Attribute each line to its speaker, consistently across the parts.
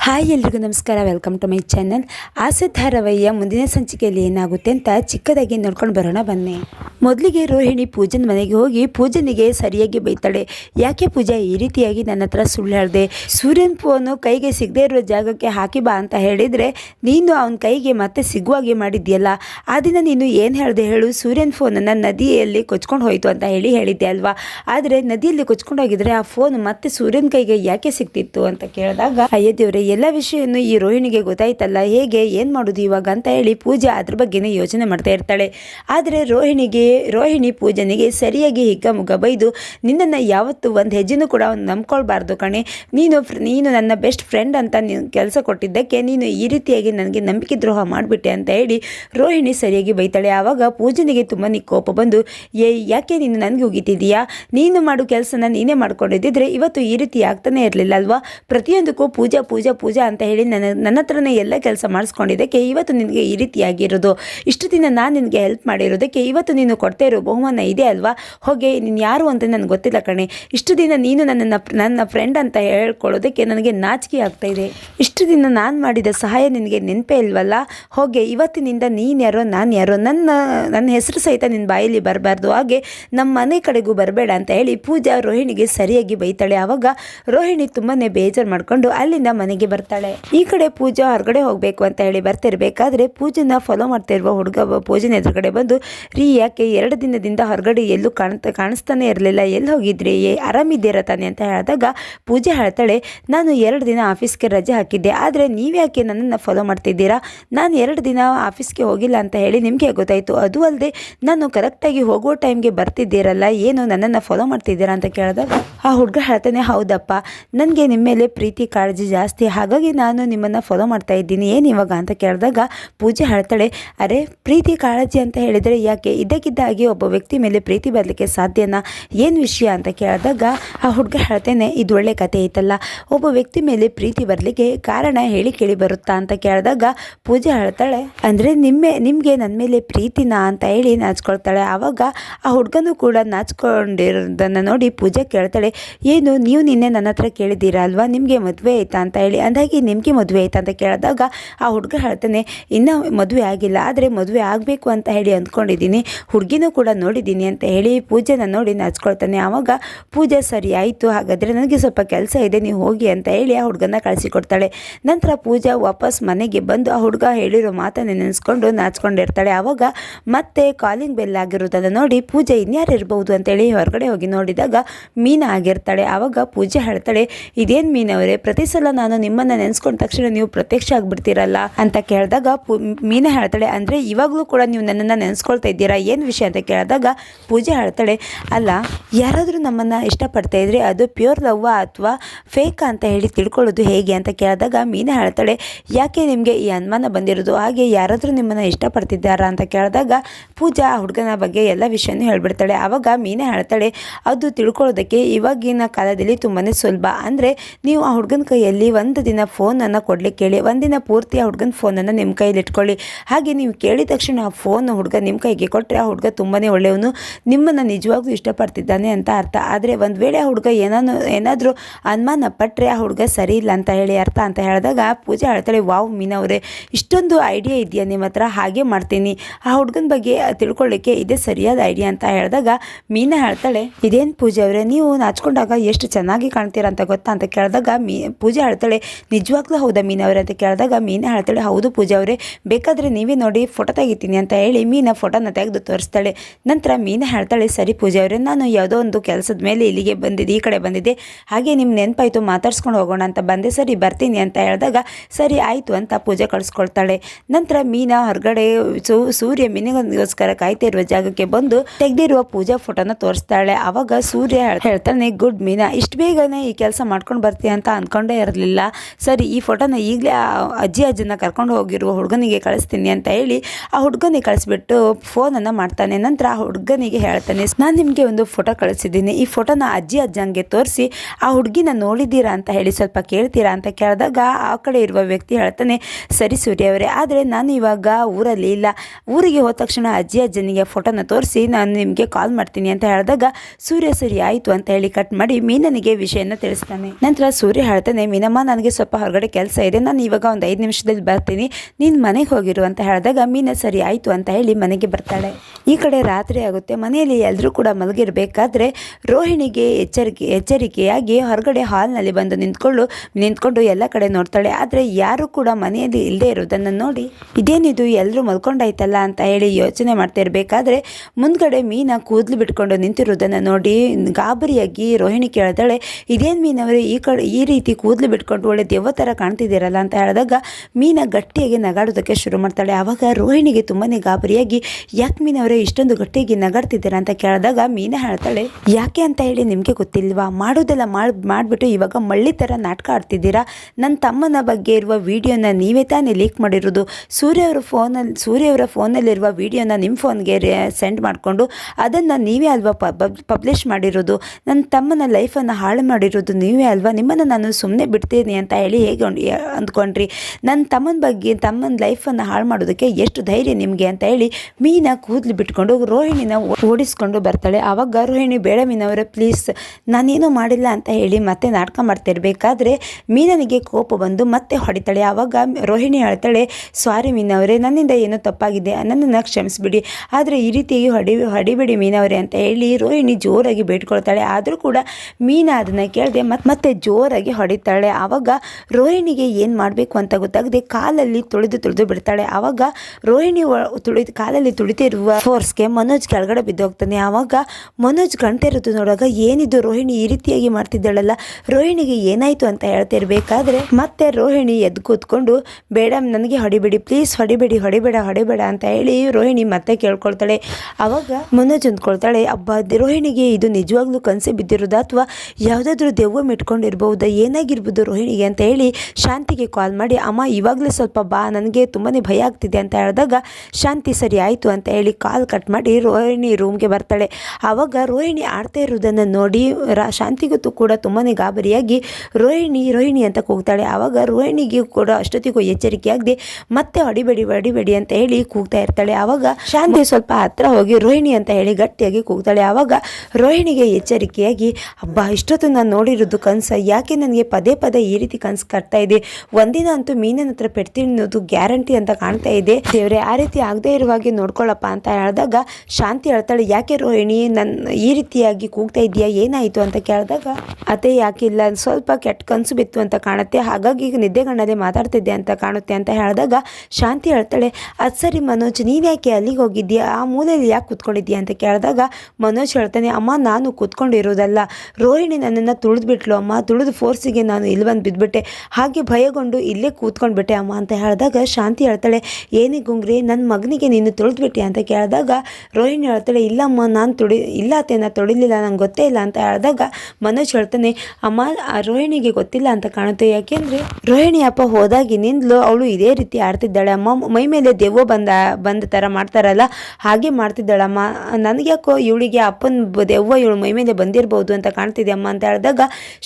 Speaker 1: Hi ಎಲ್ರಿಗೂ ನಮಸ್ಕಾರ welcome to my channel ಆಸೆ ಧಾರಾವಾಹಿಯ ಮುಂದಿನ ಸಂಚಿಕೆಯಲ್ಲಿ ಏನಾಗುತ್ತೆ ಅಂತ ಚಿಕ್ಕದಾಗಿ ನೋಡ್ಕೊಂಡು ಬರೋಣ, ಬನ್ನಿ. ಮೊದಲಿಗೆ ರೋಹಿಣಿ ಪೂಜನ್ ಮನೆಗೆ ಹೋಗಿ ಪೂಜನಿಗೆ ಸರಿಯಾಗಿ ಬೈತಾಳೆ. ಯಾಕೆ ಪೂಜಾ ಈ ರೀತಿಯಾಗಿ ನನ್ನ ಹತ್ರ ಸುಳ್ಳು ಹೇಳಿದೆ? ಸೂರ್ಯನ ಫೋನು ಕೈಗೆ ಸಿಗದೇ ಇರೋ ಜಾಗಕ್ಕೆ ಹಾಕಿ ಬಾ ಅಂತ ಹೇಳಿದರೆ ನೀನು ಅವನ ಕೈಗೆ ಮತ್ತೆ ಸಿಗುವಾಗೆ ಮಾಡಿದ್ಯಲ್ಲ. ಆ ದಿನ ನೀನು ಏನು ಹೇಳಿದೆ ಹೇಳು? ಸೂರ್ಯನ ಫೋನನ್ನು ನದಿಯಲ್ಲಿ ಕೊಚ್ಕೊಂಡು ಹೋಯಿತು ಅಂತ ಹೇಳಿ ಹೇಳಿದ್ದೆ ಅಲ್ವಾ? ಆದರೆ ನದಿಯಲ್ಲಿ ಕೊಚ್ಕೊಂಡು ಹೋಗಿದ್ರೆ ಆ ಫೋನ್ ಮತ್ತೆ ಸೂರ್ಯನ ಕೈಗೆ ಯಾಕೆ ಸಿಗ್ತಿತ್ತು ಅಂತ ಕೇಳಿದಾಗ, ಅಯ್ಯ ದೇವ್ರೆ, ಎಲ್ಲ ವಿಷಯವನ್ನು ಈ ರೋಹಿಣಿಗೆ ಗೊತ್ತಾಯ್ತಲ್ಲ, ಹೇಗೆ, ಏನು ಮಾಡೋದು ಇವಾಗ ಅಂತ ಹೇಳಿ ಪೂಜೆ ಅದ್ರ ಬಗ್ಗೆನೇ ಯೋಚನೆ ಮಾಡ್ತಾ ಇರ್ತಾಳೆ. ಆದರೆ ರೋಹಿಣಿಗೆ ರೋಹಿಣಿ ಪೂಜನಿಗೆ ಸರಿಯಾಗಿ ಹಿಗ್ಗಮುಗ ಬೈದು, ನಿನ್ನನ್ನು ಯಾವತ್ತೂ ಒಂದು ಹೆಜ್ಜೆನೂ ಕೂಡ ನಂಬ್ಕೊಳ್ಬಾರ್ದು ಕಣೆ. ನೀನು ನೀನು ನನ್ನ ಬೆಸ್ಟ್ ಫ್ರೆಂಡ್ ಅಂತ ನೀನು ಕೆಲಸ ಕೊಟ್ಟಿದ್ದಕ್ಕೆ ನೀನು ಈ ರೀತಿಯಾಗಿ ನನಗೆ ನಂಬಿಕೆ ದ್ರೋಹ ಮಾಡಿಬಿಟ್ಟೆ ಅಂತ ಹೇಳಿ ರೋಹಿಣಿ ಸರಿಯಾಗಿ ಬೈತಾಳೆ. ಆವಾಗ ಪೂಜನಿಗೆ ತುಂಬಾ ಕೋಪ ಬಂದು, ಏ, ಯಾಕೆ ನೀನು ನನಗೆ ಉಗಿತಿದೀಯಾ? ನೀನು ಮಾಡೋ ಕೆಲಸನ ನೀನೇ ಮಾಡ್ಕೊಂಡಿದ್ದಿದ್ರೆ ಇವತ್ತು ಈ ರೀತಿ ಆಗ್ತಾನೆ ಇರಲಿಲ್ಲ ಅಲ್ವಾ? ಪ್ರತಿಯೊಂದಕ್ಕೂ ಪೂಜಾ ಪೂಜಾ ಪೂಜಾ ಅಂತ ಹೇಳಿ ನನ್ನ ನನ್ನ ಹತ್ರನೇ ಎಲ್ಲ ಕೆಲಸ ಮಾಡಿಸ್ಕೊಂಡಿದ್ದಕ್ಕೆ ಇವತ್ತು ನಿನಗೆ ಈ ರೀತಿಯಾಗಿರೋದು. ಇಷ್ಟು ದಿನ ನಾನು ನಿನಗೆ ಹೆಲ್ಪ್ ಮಾಡಿರೋದಕ್ಕೆ ಇವತ್ತು ನೀನು ಕೊಡ್ತಾ ಇರೋ ಬಹುಮಾನ ಇದೆ ಅಲ್ವಾ? ಹೋಗಿ, ನೀನು ಯಾರು ಅಂತ ನನಗೆ ಗೊತ್ತಿಲ್ಲ ಕಣೆ. ಇಷ್ಟು ದಿನ ನೀನು ನನ್ನನ್ನು, ನನ್ನ ಫ್ರೆಂಡ್ ಅಂತ ಹೇಳ್ಕೊಳ್ಳೋದಕ್ಕೆ ನನಗೆ ನಾಚಿಕೆ ಆಗ್ತಾ ಇದೆ. ಇಷ್ಟು ದಿನ ನಾನು ಮಾಡಿದ ಸಹಾಯ ನಿನಗೆ ನೆನಪೇ ಇಲ್ವಲ್ಲ? ಹೋಗಿ, ಇವತ್ತಿನಿಂದ ನೀನು ಯಾರೋ, ನಾನು ಯಾರೋ, ನನ್ನ ನನ್ನ ಹೆಸರು ಸಹಿತ ನಿನ್ನ ಬಾಯಲ್ಲಿ ಬರಬಾರ್ದು. ಹಾಗೆ ನಮ್ಮ ಮನೆ ಕಡೆಗೂ ಬರಬೇಡ ಅಂತ ಹೇಳಿ ಪೂಜಾ ರೋಹಿಣಿಗೆ ಸರಿಯಾಗಿ ಬೈತಾಳೆ. ಆವಾಗ ರೋಹಿಣಿ ತುಂಬಾ ಬೇಜಾರು ಮಾಡಿಕೊಂಡು ಅಲ್ಲಿಂದ ಮನೆಗೆ ಬರ್ತಾಳೆ. ಈ ಕಡೆ ಪೂಜಾ ಹೊರಗಡೆ ಹೋಗಬೇಕು ಅಂತ ಹೇಳಿ ಬರ್ತಿರ್ಬೇಕಾದ್ರೆ ಪೂಜೆನ ಫಾಲೋ ಮಾಡ್ತಾ ಇರುವ ಹುಡುಗ ಪೂಜೆನ ಎದುರುಗಡೆ ಬಂದು, ರೀ, ಯಾಕೆ ಎರಡು ದಿನದಿಂದ ಹೊರಗಡೆ ಎಲ್ಲೂ ಕಾಣ್ತಾ ಕಾಣಿಸ್ತಾನೆ ಇರಲಿಲ್ಲ. ಎಲ್ಲಿ ಹೋಗಿದ್ರಿ? ಏ, ಆರಾಮಿದ್ದೀರಾ ತಾನೆ ಅಂತ ಹೇಳಿದಾಗ ಪೂಜೆ ಹೇಳ್ತಾಳೆ, ನಾನು ಎರಡು ದಿನ ಆಫೀಸ್ಗೆ ರಜೆ ಹಾಕಿದ್ದೆ, ಆದರೆ ನೀವ್ಯಾಕೆ ನನ್ನನ್ನು ಫಾಲೋ ಮಾಡ್ತಿದ್ದೀರಾ? ನಾನು ಎರಡು ದಿನ ಆಫೀಸ್ಗೆ ಹೋಗಿಲ್ಲ ಅಂತ ಹೇಳಿ ನಿಮಗೆ ಗೊತ್ತಾಯಿತು. ಅದು ಅಲ್ಲದೆ ನಾನು ಕರೆಕ್ಟಾಗಿ ಹೋಗೋ ಟೈಮ್ಗೆ ಬರ್ತಿದ್ದೀರಲ್ಲ, ಏನು ನನ್ನನ್ನು ಫಾಲೋ ಮಾಡ್ತಿದ್ದೀರಾ? ಅಂತ ಕೇಳಿದಾಗ, ಆ ಹುಡುಗ ಹೇಳ್ತಾನೆ, ಹೌದಪ್ಪ, ನನಗೆ ನಿಮ್ಮ ಮೇಲೆ ಪ್ರೀತಿ, ಕಾಳಜಿ ಜಾಸ್ತಿ, ಹಾಗಾಗಿ ನಾನು ನಿಮ್ಮನ್ನು ಫಾಲೋ ಮಾಡ್ತಾ ಇದ್ದೀನಿ. ಏನು ಇವಾಗ? ಅಂತ ಕೇಳಿದಾಗ ಪೂಜೆ ಹೇಳ್ತಾಳೆ, ಅರೆ, ಪ್ರೀತಿ, ಕಾಳಜಿ ಅಂತ ಹೇಳಿದರೆ ಯಾಕೆ? ಇದ್ದಕ್ಕಿದ್ದಾಗೆ ಒಬ್ಬ ವ್ಯಕ್ತಿ ಮೇಲೆ ಪ್ರೀತಿ ಬರಲಿಕ್ಕೆ ಸಾಧ್ಯನಾ? ಏನು ವಿಷಯ ಅಂತ ಕೇಳಿದಾಗ, ಆ ಹುಡುಗ ಹೇಳ್ತೇನೆ, ಇದು ಒಳ್ಳೆ ಕತೆ ಐತಲ್ಲ. ಒಬ್ಬ ವ್ಯಕ್ತಿ ಮೇಲೆ ಪ್ರೀತಿ ಬರಲಿಕ್ಕೆ ಕಾರಣ ಹೇಳಿ ಕೇಳಿ ಬರುತ್ತಾ ಅಂತ ಕೇಳಿದಾಗ, ಪೂಜೆ ಹೇಳ್ತಾಳೆ, ಅಂದರೆ ನಿಮ್ಮೆ, ನಿಮಗೆ ನನ್ನ ಮೇಲೆ ಪ್ರೀತಿನಾ ಅಂತ ಹೇಳಿ ನಾಚ್ಕೊಳ್ತಾಳೆ. ಆವಾಗ ಆ ಹುಡುಗನೂ ಕೂಡ ನಾಚ್ಕೊಂಡಿರೋದನ್ನು ನೋಡಿ ಪೂಜೆ ಕೇಳ್ತಾಳೆ, ಏನು, ನೀವು ನಿನ್ನೆ ನನ್ನ ಹತ್ರ ಕೇಳಿದ್ದೀರಾ ಅಲ್ವಾ? ನಿಮಗೆ ಮದುವೆ ಆಯ್ತಾ ಅಂತ ಹೇಳಿ. ಅಂದಾಗಿ, ನಿಮಗೆ ಮದುವೆ ಆಯ್ತಾ? ಅಂತ ಕೇಳಿದಾಗ, ಆ ಹುಡುಗ ಹೇಳ್ತಾನೆ, ಇನ್ನೂ ಮದುವೆ ಆಗಿಲ್ಲ, ಆದರೆ ಮದುವೆ ಆಗಬೇಕು ಅಂತ ಹೇಳಿ ಅಂದ್ಕೊಂಡಿದ್ದೀನಿ. ಹುಡುಗಿನೂ ಕೂಡ ನೋಡಿದ್ದೀನಿ ಅಂತ ಹೇಳಿ ಪೂಜೆನ ನೋಡಿ ನಾಚ್ಕೊಳ್ತಾನೆ ಆವಾಗ ಪೂಜೆ ಸರಿ ಆಯಿತು, ಹಾಗಾದರೆ ನನಗೆ ಸ್ವಲ್ಪ ಕೆಲಸ ಇದೆ ನೀವು ಹೋಗಿ ಅಂತ ಹೇಳಿ ಆ ಹುಡುಗನ ಕಳಿಸಿಕೊಡ್ತಾಳೆ. ನಂತರ ಪೂಜಾ ವಾಪಸ್ ಮನೆಗೆ ಬಂದು ಆ ಹುಡುಗ ಹೇಳಿರೋ ಮಾತನ್ನು ನೆನೆಸ್ಕೊಂಡು ನಾಚ್ಕೊಂಡಿರ್ತಾಳೆ. ಆವಾಗ ಮತ್ತೆ ಕಾಲಿಂಗ್ ಬೆಲ್ ಆಗಿರೋದನ್ನು ನೋಡಿ ಪೂಜೆ ಇನ್ಯಾರು ಇರ್ಬೋದು ಅಂತೇಳಿ ಹೊರಗಡೆ ಹೋಗಿ ನೋಡಿದಾಗ ಮೀನ ಆಗಿರ್ತಾಳೆ. ಆವಾಗ ಪೂಜೆ ಹೇಳ್ತಾಳೆ, ಇದೇನು ಮೀನವರೇ ಪ್ರತಿ ಸಲ ನಾನು ನಿಮ್ಮನ್ನು ನೆನೆಸ್ಕೊಂಡ ತಕ್ಷಣ ನೀವು ಪ್ರತ್ಯಕ್ಷ ಆಗಿಬಿಡ್ತೀರಲ್ಲ? ಅಂತ ಕೇಳಿದಾಗ ಪೂ ಮೀನಾ ಹೇಳ್ತಾಳೆ, ಅಂದರೆ ಇವಾಗಲೂ ಕೂಡ ನೀವು ನನ್ನನ್ನು ನೆನೆಸ್ಕೊಳ್ತಾ ಇದ್ದೀರಾ? ಏನು ವಿಷಯ? ಅಂತ ಕೇಳಿದಾಗ ಪೂಜೆ ಹೇಳ್ತಾಳೆ, ಅಲ್ಲ, ಯಾರಾದರೂ ನಮ್ಮನ್ನು ಇಷ್ಟಪಡ್ತಾ ಇದ್ರೆ ಅದು ಪ್ಯೂರ್ ಲವ್ವ ಅಥವಾ ಫೇಕ್ ಅಂತ ಹೇಳಿ ತಿಳ್ಕೊಳ್ಳೋದು ಹೇಗೆ? ಅಂತ ಕೇಳಿದಾಗ ಮೀನಾ ಹೇಳ್ತಾಳೆ, ಯಾಕೆ ನಿಮಗೆ ಈ ಅನುಮಾನ ಬಂದಿರೋದು? ಹಾಗೆ ಯಾರಾದರೂ ನಿಮ್ಮನ್ನು ಇಷ್ಟಪಡ್ತಿದ್ದಾರಾ? ಅಂತ ಕೇಳಿದಾಗ ಪೂಜಾ ಹುಡುಗನ ಬಗ್ಗೆ ಎಲ್ಲ ವಿಷಯನೂ ಹೇಳ್ಬಿಡ್ತಾಳೆ. ಆವಾಗ ಮೀನಾ ಹೇಳ್ತಾಳೆ, ಅದು ತಿಳ್ಕೊಳ್ಳೋದಕ್ಕೆ ಇವಾಗಿನ ಕಾಲದಲ್ಲಿ ತುಂಬಾ ಸುಲಭ. ಅಂದರೆ ನೀವು ಆ ಹುಡುಗನ ಕೈಯಲ್ಲಿ ಒಂದು ದಿನ ಫೋನನ್ನು ಕೊಡ್ಲಿಕ್ಕೆ ಹೇಳಿ ಒಂದಿನ ಪೂರ್ತಿ ಆ ಹುಡುಗನ ಫೋನನ್ನು ನಿಮ್ಮ ಕೈಯಲ್ಲಿ ಇಟ್ಕೊಳ್ಳಿ ಹಾಗೆ ನೀವು ಕೇಳಿದ ತಕ್ಷಣ ಆ ಫೋನ್ ಹುಡುಗ ನಿಮ್ಮ ಕೈಗೆ ಕೊಟ್ಟರೆ ಆ ತುಂಬಾ ಒಳ್ಳೆಯವನು, ನಿಮ್ಮನ್ನು ನಿಜವಾಗ್ಲೂ ಇಷ್ಟಪಡ್ತಿದ್ದಾನೆ ಅಂತ ಅರ್ಥ. ಆದರೆ ಒಂದು ವೇಳೆ ಆ ಹುಡುಗ ಏನಾನು, ಏನಾದರೂ ಅನುಮಾನ ಪಟ್ಟರೆ ಆ ಹುಡುಗ ಸರಿ ಇಲ್ಲ ಅಂತ ಹೇಳಿ ಅರ್ಥ ಅಂತ ಹೇಳಿದಾಗ ಪೂಜೆ ಹೇಳ್ತಾಳೆ ವಾವ್ ಅವರೇ, ಇಷ್ಟೊಂದು ಐಡಿಯಾ ಇದೆಯಾ ನಿಮ್ಮ ಹತ್ರ? ಹಾಗೆ ಮಾಡ್ತೀನಿ. ಆ ಹುಡುಗನ ಬಗ್ಗೆ ತಿಳ್ಕೊಳ್ಳಿಕ್ಕೆ ಇದೇ ಸರಿಯಾದ ಐಡಿಯಾ ಅಂತ ಹೇಳಿದಾಗ ಮೀನ ಹೇಳ್ತಾಳೆ ಇದೇನು ಪೂಜೆ ಅವರೇ, ನೀವು ನಾಚ್ಕೊಂಡಾಗ ಎಷ್ಟು ಚೆನ್ನಾಗಿ ಕಾಣ್ತೀರಾ ಅಂತ ಗೊತ್ತಾ? ಅಂತ ಕೇಳಿದಾಗ ಮೀ, ಪೂಜೆ ಹೇಳ್ತಾಳೆ ನಿಜವಾಗ್ಲೂ ಹೌದಾ ಮೀನಾ ಅವರೇ? ಅಂತ ಕೇಳಿದಾಗ ಮೀನಾ ಹೇಳ್ತಾಳೆ ಹೌದು ಪೂಜೆ ಅವರೇ, ಬೇಕಾದರೆ ನೀವೇ ನೋಡಿ ಫೋಟೋ ತೆಗಿತೀನಿ ಅಂತ ಹೇಳಿ ಮೀನಾ ಫೋಟೋನ ತೆಗೆದು ತೋರಿಸ್ತಾಳೆ ನಂತರ ಮೀನಾ ಹೇಳ್ತಾಳೆ, ಸರಿ ಪೂಜೆ ಅವರೇ, ನಾನು ಯಾವುದೋ ಒಂದು ಕೆಲಸದ ಮೇಲೆ ಇಲ್ಲಿಗೆ ಬಂದಿದ್ದೆ, ಈ ಕಡೆ ಬಂದಿದ್ದೆ. ಹಾಗೆ ನಿಮ್ಮ ನೆನಪಾಯಿತು, ಮಾತಾಡ್ಸ್ಕೊಂಡು ಹೋಗೋಣ ಅಂತ ಬಂದೆ. ಸರಿ, ಬರ್ತೀನಿ ಅಂತ ಹೇಳಿದಾಗ, ಸರಿ, ಆಯಿತು ಅಂತ ಪೂಜೆ ಕಳಿಸ್ಕೊಳ್ತಾಳೆ. ನಂತರ ಮೀನಾ ಹೊರಗಡೆ ಸೂರ್ಯ ಮೀನಿಗೋಸ್ಕರ ಕಾಯ್ತಾ ಇರುವ ಜಾಗಕ್ಕೆ ಬಂದು ತೆಗೆದಿರುವ ಪೂಜಾ ಫೋಟೋನ ತೋರಿಸ್ತಾಳೆ. ಆವಾಗ ಸೂರ್ಯ ಹೇಳ್- ಹೇಳ್ತಾನೆ, ಗುಡ್ ಮೀನಾ, ಇಷ್ಟು ಬೇಗನೆ ಈ ಕೆಲಸ ಮಾಡ್ಕೊಂಡು ಬರ್ತೀಯ ಅಂತ ಅಂದ್ಕೊಂಡೇ ಇರಲಿಲ್ಲ. ಸರಿ, ಈ ಫೋಟೋನ ಈಗಲೇ ಅಜ್ಜಿ ಅಜ್ಜನ ಕರ್ಕೊಂಡು ಹೋಗಿರುವ ಹುಡುಗನಿಗೆ ಕಳಿಸ್ತೀನಿ ಅಂತ ಹೇಳಿ, ಆ ಹುಡುಗನಿಗೆ ಕಳಿಸ್ಬಿಟ್ಟು ಫೋನನ್ನು ಮಾಡ್ತಾ ಅಂದ್ಕೊಳ್ತಾನೆ ನಂತರ ಆ ಹುಡುಗನಿಗೆ ಹೇಳ್ತಾನೆ, ನಾನು ನಿಮಗೆ ಒಂದು ಫೋಟೋ ಕಳಿಸಿದ್ದೀನಿ. ಈ ಫೋಟೋನ ಅಜ್ಜಿ ಅಜ್ಜಂಗೆ ತೋರಿಸಿ, ಆ ಹುಡುಗಿನ ನೋಡಿದ್ದೀರಾ ಅಂತ ಹೇಳಿ ಸ್ವಲ್ಪ ಕೇಳ್ತೀರಾ ಅಂತ ಕೇಳಿದಾಗ ಆ ಕಡೆ ಇರುವ ವ್ಯಕ್ತಿ ಹೇಳ್ತಾನೆ, ಸರಿ ಸೂರ್ಯ ಅವರೇ, ಆದರೆ ನಾನು ಇವಾಗ ಊರಲ್ಲಿ ಇಲ್ಲ. ಊರಿಗೆ ಹೋದ ತಕ್ಷಣ ಅಜ್ಜಿ ಅಜ್ಜನಿಗೆ ಫೋಟೋನ ತೋರಿಸಿ, ನಾನು ನಿಮಗೆ ಕಾಲ್ ಮಾಡ್ತೀನಿ ಅಂತ ಹೇಳಿದಾಗ, ಸೂರ್ಯ ಸರಿ ಆಯಿತು ಅಂತ ಹೇಳಿ ಕಟ್ ಮಾಡಿ ಮೀನನಿಗೆ ವಿಷಯನ ತಿಳಿಸ್ತಾನೆ. ನಂತರ ಸೂರ್ಯ ಹೇಳ್ತಾನೆ, ಮೀನಮ್ಮ, ನನಗೆ ಸ್ವಲ್ಪ ಹೊರಗಡೆ ಕೆಲಸ ಇದೆ. ನಾನು ಇವಾಗ ಒಂದು ಐದು ನಿಮಿಷದಲ್ಲಿ ಬರ್ತೀನಿ. ನೀನು ಮನೆಗೆ ಹೋಗಿರು ಅಂತ ಹೇಳಿದಾಗ, ಮೀನ ಸರಿ ಆಯಿತು ಅಂತ ಹೇಳಿ ಮನೆಗೆ ಬರ್ತಾಳೆ. ಈ ಕಡೆ ರಾತ್ರಿ ಆಗುತ್ತೆ. ಮನೆಯಲ್ಲಿ ಎಲ್ಲರೂ ಕೂಡ ಮಲಗಿರಬೇಕಾದ್ರೆ ರೋಹಿಣಿಗೆ ಎಚ್ಚರಿಕೆ, ಎಚ್ಚರಿಕೆಯಾಗಿ ಹೊರಗಡೆ ಹಾಲ್ನಲ್ಲಿ ಬಂದು ನಿಂತ್ಕೊಂಡು ನಿಂತ್ಕೊಂಡು ಎಲ್ಲ ಕಡೆ ನೋಡ್ತಾಳೆ. ಆದರೆ ಯಾರು ಕೂಡ ಮನೆಯಲ್ಲಿ ಇಲ್ಲದೆ ಇರೋದನ್ನು ನೋಡಿ ಇದೇನಿದು ಎಲ್ಲರೂ ಮಲ್ಕೊಂಡಾಯ್ತಲ್ಲ ಅಂತ ಹೇಳಿ ಯೋಚನೆ ಮಾಡ್ತಾ ಇರಬೇಕಾದ್ರೆ ಮುಂದ್ಗಡೆ ಮೀನ ಕೂದಲು ಬಿಟ್ಕೊಂಡು ನಿಂತಿರೋದನ್ನು ನೋಡಿ ಗಾಬರಿಯಾಗಿ ರೋಹಿಣಿ ಕೇಳ್ತಾಳೆ, ಇದೇನು ಮೀನವರು ಈ ಕಡೆ, ಈ ರೀತಿ ಕೂದಲು ಬಿಟ್ಕೊಂಡು ಒಳ್ಳೆ ದೆವ್ವ ಥರ ಕಾಣ್ತಿದ್ದೀರಲ್ಲ? ಅಂತ ಹೇಳಿದಾಗ ಮೀನ ಗಟ್ಟಿಯಾಗಿ ನಗಾಡೋದಕ್ಕೆ ಶುರು ಮಾಡ್ತಾಳೆ. ಆವಾಗ ರೋಹಿಣಿಗೆ ತುಂಬಾ ಗಾಬರಿಯಾಗಿ, ಯಾಕೆ ಮೀನವರೇ ಇಷ್ಟೊಂದು ಗಟ್ಟಿಗೆ ನಗಡ್ತಿದ್ದೀರಾ ಅಂತ ಕೇಳಿದಾಗ ಮೀನ ಹೇಳ್ತಾಳೆ, ಯಾಕೆ ಅಂತ ಹೇಳಿ ನಿಮಗೆ ಗೊತ್ತಿಲ್ವಾ? ಮಾಡೋದೆಲ್ಲ ಮಾಡಿ, ಮಾಡಿಬಿಟ್ಟು ಇವಾಗ ಮಳ್ಳಿ ಥರ ನಾಟಕ ಆಡ್ತಿದ್ದೀರಾ? ನನ್ನ ತಮ್ಮನ ಬಗ್ಗೆ ಇರುವ ವಿಡಿಯೋನ ನೀವೇ ತಾನೇ ಲೀಕ್ ಮಾಡಿರೋದು. ಸೂರ್ಯ ಅವರ ಫೋನಲ್ಲಿ ಸೂರ್ಯ ಅವರ ಫೋನಲ್ಲಿರುವ ವಿಡಿಯೋನ ನಿಮ್ಮ ಫೋನ್ಗೆ ಸೆಂಡ್ ಮಾಡಿಕೊಂಡು ಅದನ್ನು ನೀವೇ ಅಲ್ವಾ ಪಬ್ಲಿಷ್ ಮಾಡಿರೋದು? ನನ್ನ ತಮ್ಮನ ಲೈಫನ್ನು ಹಾಳು ಮಾಡಿರೋದು ನೀವೇ ಅಲ್ವಾ? ನಿಮ್ಮನ್ನು ನಾನು ಸುಮ್ಮನೆ ಬಿಡ್ತೀನಿ ಅಂತ ಹೇಳಿ ಹೇಗೆ ಅಂದ್ಕೊಂಡ್ರಿ. ನನ್ನ ತಮ್ಮನ ಬಗ್ಗೆ, ತಮ್ಮನ ಲೈಫನ್ನು ಹಾಳು ಮಾಡೋದಕ್ಕೆ ಎಷ್ಟು ಧೈರ್ಯ ನಿಮಗೆ? ಅಂತ ಹೇಳಿ ಮೀನ ಕೂದಲು ಬಿಟ್ಕೊಂಡು ರೋಹಿಣಿನ ಓಡಿಸ್ಕೊಂಡು ಬರ್ತಾಳೆ. ಆವಾಗ ರೋಹಿಣಿ, ಬೇಡ ಮೀನವರೇ ಪ್ಲೀಸ್ ನಾನೇನು ಮಾಡಿಲ್ಲ ಅಂತ ಹೇಳಿ ಮತ್ತೆ ನಾಟಕ ಮಾಡ್ತಿರ್ಬೇಕಾದ್ರೆ ಮೀನನಿಗೆ ಕೋಪ ಬಂದು ಮತ್ತೆ ಹೊಡಿತಾಳೆ. ಆವಾಗ ರೋಹಿಣಿ ಹೇಳ್ತಾಳೆ ಸ್ವಾರಿ ಮೀನವರೇ, ನನ್ನಿಂದ ಏನು ತಪ್ಪಾಗಿದೆ? ನನ್ನನ್ನು ಕ್ಷಮಿಸಿಬಿಡಿ. ಆದರೆ ಈ ರೀತಿಯಾಗಿ ಹೊಡಿ, ಹೊಡಿಬಿಡಿ ಮೀನವರೇ ಅಂತ ಹೇಳಿ ರೋಹಿಣಿ ಜೋರಾಗಿ ಬೇಡ್ಕೊಳ್ತಾಳೆ. ಆದರೂ ಕೂಡ ಮೀನಾ ಅದನ್ನು ಕೇಳದೆ ಮತ್ತೆ ಮತ್ತೆ ಜೋರಾಗಿ ಹೊಡಿತಾಳೆ. ಆವಾಗ ರೋಹಿಣಿಗೆ ಏನು ಮಾಡಬೇಕು ಅಂತ ಗೊತ್ತಾಗದೆ ಕಾಲಲ್ಲಿ ತುಳಿದು ತುಳಿದು ಬಿಡ್ತಾಳೆ. ಆವಾಗ ರೋಹಿಣಿ ತುಳಿದು ಕಾಲಲ್ಲಿ ತುಳಿತಿರುವ ಫೋರ್ಸ್ಗೆ ಮನೋಜ್ ಕೆಳಗಡೆ ಬಿದ್ದೋಗ್ತಾನೆ ಆವಾಗ ಮನೋಜ್ ಕಾಣ್ತಿರೋದು ನೋಡುವಾಗ ಏನಿದು ರೋಹಿಣಿ ಈ ರೀತಿಯಾಗಿ ಮಾಡ್ತಿದ್ದಾಳಲ್ಲ, ರೋಹಿಣಿಗೆ ಏನಾಯ್ತು ಅಂತ ಹೇಳ್ತಿರ್ಬೇಕಾದ್ರೆ ಮತ್ತೆ ರೋಹಿಣಿ ಎದ್ದು ಕೂತ್ಕೊಂಡು, ಬೇಡ, ನನಗೆ ಹೊಡಿಬೇಡಿ ಪ್ಲೀಸ್ ಹೊಡಿಬೇಡಿ, ಹೊಡಿಬೇಡ ಹೊಡಿಬೇಡ ಅಂತ ಹೇಳಿ ರೋಹಿಣಿ ಮತ್ತೆ ಕೇಳ್ಕೊಳ್ತಾಳೆ. ಆವಾಗ ಮನೋಜ್ ಅಂದ್ಕೊಳ್ತಾಳೆ, ಅಬ್ಬ ರೋಹಿಣಿಗೆ ಇದು ನಿಜವಾಗ್ಲೂ ಕನಸೆ ಬಿದ್ದಿರೋದಾ? ಅಥವಾ ಯಾವುದಾದ್ರೂ ದೆವ್ವ ಮಿಟ್ಕೊಂಡಿರ್ಬಹುದಾ ಏನಾಗಿರ್ಬೋದು ರೋಹಿಣಿಗೆ? ಅಂತ ಹೇಳಿ ಶಾಂತಿಗೆ ಕಾಲ್ ಮಾಡಿ, ಅಮ್ಮ, ಇವಾಗಲೇ ಸ್ವಲ್ಪ ಬಾ, ನನಗೆ ತುಂಬಾ ಭಯ ಆಗ್ತಿದೆ ಅಂತ ಹೇಳಿದಾಗ, ಶಾಂತಿ ಸರಿ ಆಯಿತು ಅಂತ ಹೇಳಿ ಕಾಲ್ ಕಟ್ ಮಾಡಿ ರೋಹಿಣಿ ರೂಮ್ಗೆ ಬರ್ತಾಳೆ. ಆವಾಗ ರೋಹಿಣಿ ಆಡ್ತಾ ಇರೋದನ್ನು ನೋಡಿ ರಾ, ಶಾಂತಿಗೂ ಕೂಡ ತುಂಬಾ ಗಾಬರಿಯಾಗಿ ರೋಹಿಣಿ ರೋಹಿಣಿ ಅಂತ ಕೂಗ್ತಾಳೆ. ಆವಾಗ ರೋಹಿಣಿಗೆ ಕೂಡ ಅಷ್ಟೊತ್ತಿಗೂ ಎಚ್ಚರಿಕೆಯಾಗದೆ ಮತ್ತೆ ಹೊಡಿಬೇಡಿ ಹೊಡಿಬೇಡಿ ಅಂತ ಹೇಳಿ ಕೂಗ್ತಾ ಇರ್ತಾಳೆ. ಆವಾಗ ಶಾಂತಿ ಸ್ವಲ್ಪ ಹತ್ರ ಹೋಗಿ ರೋಹಿಣಿ ಅಂತ ಹೇಳಿ ಗಟ್ಟಿಯಾಗಿ ಕೂಗ್ತಾಳೆ. ಆವಾಗ ರೋಹಿಣಿಗೆ ಎಚ್ಚರಿಕೆಯಾಗಿ ಹಬ್ಬ ಇಷ್ಟೊತ್ತು ನಾನು ನೋಡಿರೋದು ಕನಸು, ಯಾಕೆ ನನಗೆ ಪದೇ ಪದೇ ಈ ರೀತಿ ಕನಸು ಕಟ್ತಾ ಇದೆ? ಒಂದಿನ ಅಂತೂ ಮೀನಿನ ಹತ್ರ ಪೆಡ್ತೀನಿ ಅನ್ನೋದು ಗ್ಯಾರಂಟಿ ಅಂತ ಕಾಣ್ತಾ ಇದೆ. ದೇವ್ರೆ, ಆ ರೀತಿ ಆಗದೇ ಇರುವಾಗೆ ನೋಡ್ಕೊಳ್ಳಪ್ಪ ಅಂತ ಹೇಳಿದಾಗ ಶಾಂತಿ ಹೇಳ್ತಾಳೆ ಯಾಕೆ ರೋಹಿಣಿ ನನ್ನ ಈ ರೀತಿಯಾಗಿ ಕೂಗ್ತಾ ಇದೆಯಾ ಏನಾಯಿತು? ಅಂತ ಕೇಳಿದಾಗ ಅದೇ ಯಾಕಿಲ್ಲ ಸ್ವಲ್ಪ ಕೆಟ್ಟ ಕನಸು ಬಿತ್ತು ಅಂತ ಕಾಣುತ್ತೆ, ಹಾಗಾಗಿ ಈಗ ನಿದ್ದೆಗಣ್ಣದೆ ಮಾತಾಡ್ತಿದ್ದೆ ಅಂತ ಕಾಣುತ್ತೆ ಅಂತ ಹೇಳಿದಾಗ, ಶಾಂತಿ ಹೇಳ್ತಾಳೆ ಅದು ಸರಿ ಮನೋಜ್, ನೀನು ಯಾಕೆ ಅಲ್ಲಿಗೆ ಹೋಗಿದ್ದೀಯಾ, ಆ ಮೂಲೆಯಲ್ಲಿ ಯಾಕೆ ಕೂತ್ಕೊಂಡಿದ್ದೀಯಾ? ಅಂತ ಕೇಳಿದಾಗ, ಮನೋಜ್ ಹೇಳ್ತಾನೆ, ಅಮ್ಮ, ನಾನು ಕೂತ್ಕೊಂಡಿರೋದಲ್ಲ, ರೋಹಿಣಿ ನನ್ನನ್ನು ತುಳಿದ್ಬಿಟ್ಲು, ಅಮ್ಮ, ತುಳಿದು ಫೋರ್ಸಿಗೆ ನಾನು ಇಲ್ಲಿ ಬಂದು ಬಿದ್ದುಬಿಟ್ಟೆ ಹಾಗೆ ಭಯಗೊಂಡು ಇಲ್ಲೇ ಕೂತ್ಕೊಂಡ್ಬಿಟ್ಟೆ, ಅಮ್ಮ, ಅಂತ ಹೇಳಿದಾಗ, ಶಾಂತಿ ಹೇಳ್ತಾಳೆ ಏನೇ ಗುಂಗ್ರಿ ನನ್ನ ಮಗನಿಗೆ ನೀನು ತುಳಿದ್ಬಿಟ್ಟೆ ಅಂತ ಕೇಳಿದಾಗ ರೋಹಿಣಿ ಹೇಳ್ತಾಳೆ, ಇಲ್ಲಮ್ಮ, ನಾನು ತೊಳಿ ಇಲ್ಲ ಅತ್ತೆ ನಾನು ತೊಳಿಲಿಲ್ಲ ನಂಗೆ ಗೊತ್ತೇ ಇಲ್ಲ ಅಂತ ಹೇಳಿದಾಗ ಮನೋಜ್ ಹೇಳ್ತಾನೆ, ಅಮ್ಮ ರೋಹಿಣಿಗೆ ಗೊತ್ತಿಲ್ಲ ಅಂತ ಕಾಣುತ್ತೆ, ಯಾಕೆಂದರೆ ರೋಹಿಣಿ ಅಪ್ಪ ಹೋದಾಗಿನಿಂದಲೂ ಅವಳು ಇದೇ ರೀತಿ ಆಡ್ತಿದ್ದಾಳೆ, ಅಮ್ಮ, ಮೈ ಮೇಲೆ ದೆವ್ವ ಬಂದ ಬಂದ ಥರ ಮಾಡ್ತಾರಲ್ಲ, ಹಾಗೆ ಮಾಡ್ತಿದ್ದಾಳಮ್ಮ ನನಗ್ಯಾಕೋ ಇವಳಿಗೆ ಅಪ್ಪನ ದೆವ್ವ ಇವಳು ಮೈ ಮೇಲೆ ಬಂದಿರಬಹುದು ಅಂತ ಕಾಣ್ತಿದೆ ಅಮ್ಮ ಅಂತ ಹೇಳಿದಾಗ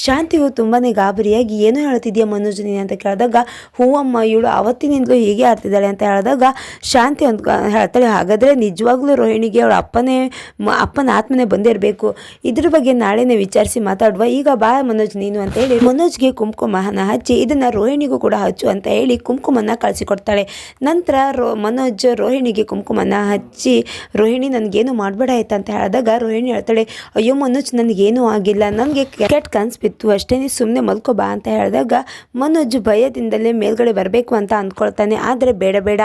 Speaker 1: ಶಾಂತಿಯು ತುಂಬಾ ಗಾಬರಿಯಾಗಿ ಏನು ಹೇಳ್ತಿದ್ಯಾ ಮನೋಜ್ ನೀನು ಅಂತ ಕೇಳಿದಾಗ, ಹೂವಮ್ಮ, ಇವಳು ಅವತ್ತಿನಿಂದಲೂ ಹೀಗೆ ಆಡ್ತಿದ್ದಾಳೆ ಅಂತ ಹೇಳಿದಾಗ, ಶಾಂತಿ ಅಂತ ಹೇಳ್ತಾಳೆ, ಹಾಗಾದರೆ ನಿಜವಾಗ್ಲೂ ರೋಹಿಣಿಗೆ ಅವಳ ಅಪ್ಪನೇ ಅಪ್ಪನ ಆತ್ಮನೇ ಬಂದಿರಬೇಕು ಇದ್ರ ಬಗ್ಗೆ ನಾಳೆನೇ ವಿಚಾರಿಸಿ ಮಾತಾಡುವ. ಈಗ ಬಾ ಮನೋಜ್ ನೀನು ಅಂತ ಹೇಳಿ ಮನೋಜ್ಗೆ ಕುಂಕುಮನ ಹಚ್ಚಿ ಇದನ್ನು ರೋಹಿಣಿಗೂ ಕೂಡ ಹಚ್ಚು ಅಂತ ಹೇಳಿ ಕುಂಕುಮನ ಕಳಿಸಿಕೊಡ್ತಾಳೆ. ನಂತರ ರೋ, ಮನೋಜ್ ರೋಹಿಣಿಗೆ ಕುಂಕುಮನ ಹಚ್ಚಿ ರೋಹಿಣಿ ನನಗೇನು ಮಾಡಬೇಡ ಆಯ್ತು ಅಂತ ಹೇಳಿದಾಗ ರೋಹಿಣಿ ಹೇಳ್ತಾಳೆ, ಅಯ್ಯೋ ಮನೋಜ್ ನನಗೇನೂ ಆಗಿಲ್ಲ. ನನಗೆ ಕೆಟ್ಟ ಕನ್ಸು ಬಿತ್ತು. ಅಷ್ಟೇ ನೀ ಸುಮ್ಮನೆ ಮಲ್ಕೋ ಬಾ ಅಂತ ಹೇಳಿದಾಗ ಮನೋಜ್ ಭಯದಿಂದಲೇ ಮೇಲ್ಗಡೆ ಬರಬೇಕು ಅಂತ ಅಂದ್ಕೊಳ್ತಾನೆ. ಆದರೆ ಬೇಡ ಬೇಡ.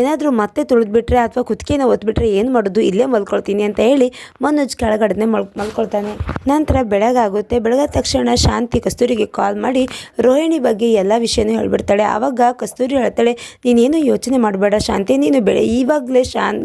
Speaker 1: ಏನಾದರೂ ಮತ್ತೆ ತುಳಿದ್ಬಿಟ್ರೆ ಅಥವಾ ಕುತ್ತಿಗೆನ ಒತ್ಬಿಟ್ರೆ ಏನು ಮಾಡೋದು? ಇಲ್ಲೇ ಮಲ್ಕೊಳ್ತೀನಿ ಅಂತ ಹೇಳಿ ಮನೋಜ್ ಕೆಳಗಡೆನೆ ಮಲ್, ಮಲ್ಕೊಳ್ತಾನೆ. ನಂತರ ಬೆಳಗಾಗುತ್ತೆ. ಬೆಳಗಾದ ತಕ್ಷಣ ಶಾಂತಿ ಕಸ್ತೂರಿಗೆ ಕಾಲ್ ಮಾಡಿ, ರೋಹಿಣಿ ಬಗ್ಗೆ ಎಲ್ಲ ವಿಷಯನೂ ಹೇಳ್ಬಿಡ್ತಾಳೆ. ಆವಾಗ ಕಸ್ತೂರಿ ಹೇಳ್ತಾಳೆ, ನೀನೇನು ಯೋಚನೆ ಮಾಡಬೇಡ ಶಾಂತಿ, ನೀನು ಬೆಳೆ ಇವಾಗಲೇ ಶಾನ್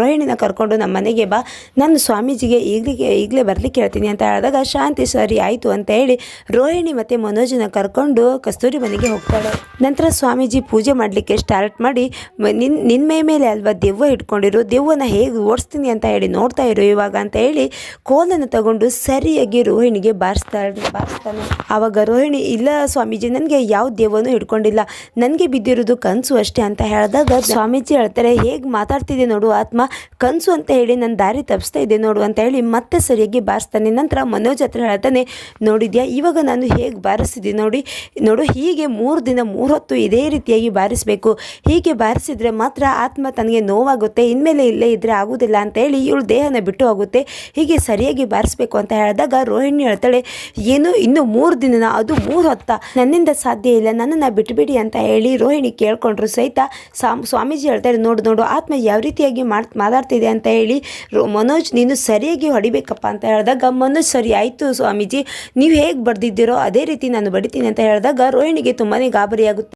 Speaker 1: ರೋಹಿಣಿನ ಕರ್ಕೊಂಡು ನಮ್ಮ ಮನೆಗೆ ಬಾ. ನಾನು ಸ್ವಾಮೀಜಿಗೆ ಈಗಲಿಗೆ, ಈಗಲೇ ಬರಲಿಕ್ಕೆ ಹೇಳ್ತೀನಿ ಅಂತ ಹೇಳಿದಾಗ ಶಾಂತಿ, ಸರಿ, ಆಯಿತು ಅಂತ ಹೇಳಿ ರೋಹಿಣಿ ಮತ್ತು ಮನೋಜನ ಕರ್ಕೊಂಡು ಕಸ್ತೂರಿ ಮನೆಗೆ ಹೋಗ್ತಾಳೆ. ನಂತರ ಸ್ವಾಮೀಜಿ ಪೂಜೆ ಮಾಡಲಿಕ್ಕೆ ಸ್ಟಾರ್ಟ್ ಮಾಡಿ ನಿನ್ನ ನಿನ್ ನಿನ್ನ ಮೇಲೆ ಅಲ್ವಾ ದೆವ್ವ ಇಟ್ಕೊಂಡಿರೋ? ದೆವ್ವನ ಅವಳನ್ನ ಹೇಗೆ ಓಡಿಸ್ತೀನಿ ಅಂತ ಹೇಳಿ ನೋಡ್ತಾ ಇರು ಇವಾಗ ಅಂತ ಹೇಳಿ ಕೋಲನ್ನು ತಗೊಂಡು ಸರಿಯಾಗಿ ರೋಹಿಣಿಗೆ ಬಾರಿಸ್ತಾ ಬಾರಿಸ್ತಾನೆ. ಆವಾಗ ರೋಹಿಣಿ, ಇಲ್ಲ ಸ್ವಾಮೀಜಿ, ನನಗೆ ಯಾವ ದೇವನೂ ಹಿಡ್ಕೊಂಡಿಲ್ಲ. ನನಗೆ ಬಿದ್ದಿರೋದು ಕನಸು ಅಷ್ಟೇ ಅಂತ ಹೇಳಿದಾಗ ಸ್ವಾಮೀಜಿ ಹೇಳ್ತಾರೆ, ಹೇಗೆ ಮಾತಾಡ್ತಿದೆ ನೋಡು ಆತ್ಮ, ಕನಸು ಅಂತ ಹೇಳಿ ನನ್ನ ದಾರಿ ತಪ್ಪಿಸ್ತಾ ಇದೆ ನೋಡು ಅಂತ ಹೇಳಿ ಮತ್ತೆ ಸರಿಯಾಗಿ ಬಾರಿಸ್ತಾನೆ. ನಂತರ ಮನೋಜ್ ಹತ್ರ ಹೇಳ್ತಾನೆ, ನೋಡಿದ್ಯಾ, ಇವಾಗ ನಾನು ಹೇಗೆ ಬಾರಿಸಿದ್ದೀನಿ ನೋಡಿ, ನೋಡು ಹೀಗೆ ಮೂರು ದಿನ ಮೂರು ಇದೇ ರೀತಿಯಾಗಿ ಬಾರಿಸಬೇಕು. ಹೀಗೆ ಬಾರಿಸಿದ್ರೆ ಮಾತ್ರ ಆತ್ಮ ತನಗೆ ನೋವಾಗುತ್ತೆ, ಇನ್ಮೇಲೆ ಇಲ್ಲೇ ಇದ್ರೆ ಆಗುವುದಿಲ್ಲ ಅಂತ ಹೇಳಿ ಇವಳು ದೇಹನ ಬಿಟ್ಟು ಹೋಗುತ್ತೆ. ಹೀಗೆ ಸರಿಯಾಗಿ ಬಾರಿಸ್ಬೇಕು ಅಂತ ಹೇಳಿದಾಗ ರೋಹಿಣಿ ಹೇಳ್ತಾಳೆ, ಏನು, ಇನ್ನು ಮೂರು ದಿನನ? ಅದು ಮೂರು ಹೊತ್ತ. ನನ್ನಿಂದ ಸಾಧ್ಯ ಇಲ್ಲ, ನನ್ನನ್ನು ಬಿಟ್ಬಿಡಿ ಅಂತ ಹೇಳಿ ರೋಹಿಣಿ ಕೇಳ್ಕೊಂಡ್ರು ಸಹಿತ ಸ್ವಾಮೀಜಿ ಹೇಳ್ತಾರೆ, ನೋಡು ನೋಡು, ಆತ್ಮ ಯಾವ ರೀತಿಯಾಗಿ ಮಾತಾಡ್ತಿದೆ ಅಂತ ಹೇಳಿ ಮನೋಜ್, ನೀನು ಸರಿಯಾಗಿ ಹೊಡಿಬೇಕಪ್ಪ ಅಂತ ಹೇಳಿದಾಗ, ಮನೋಜ್, ಸರಿ ಆಯಿತು ಸ್ವಾಮೀಜಿ, ನೀವು ಹೇಗೆ ಬಡ್ದಿದ್ದೀರೋ ಅದೇ ರೀತಿ ನಾನು ಬಡಿತೀನಿ ಅಂತ ಹೇಳಿದಾಗ ರೋಹಿಣಿಗೆ ತುಂಬಾ ಗಾಬರಿಯಾಗುತ್ತೆ.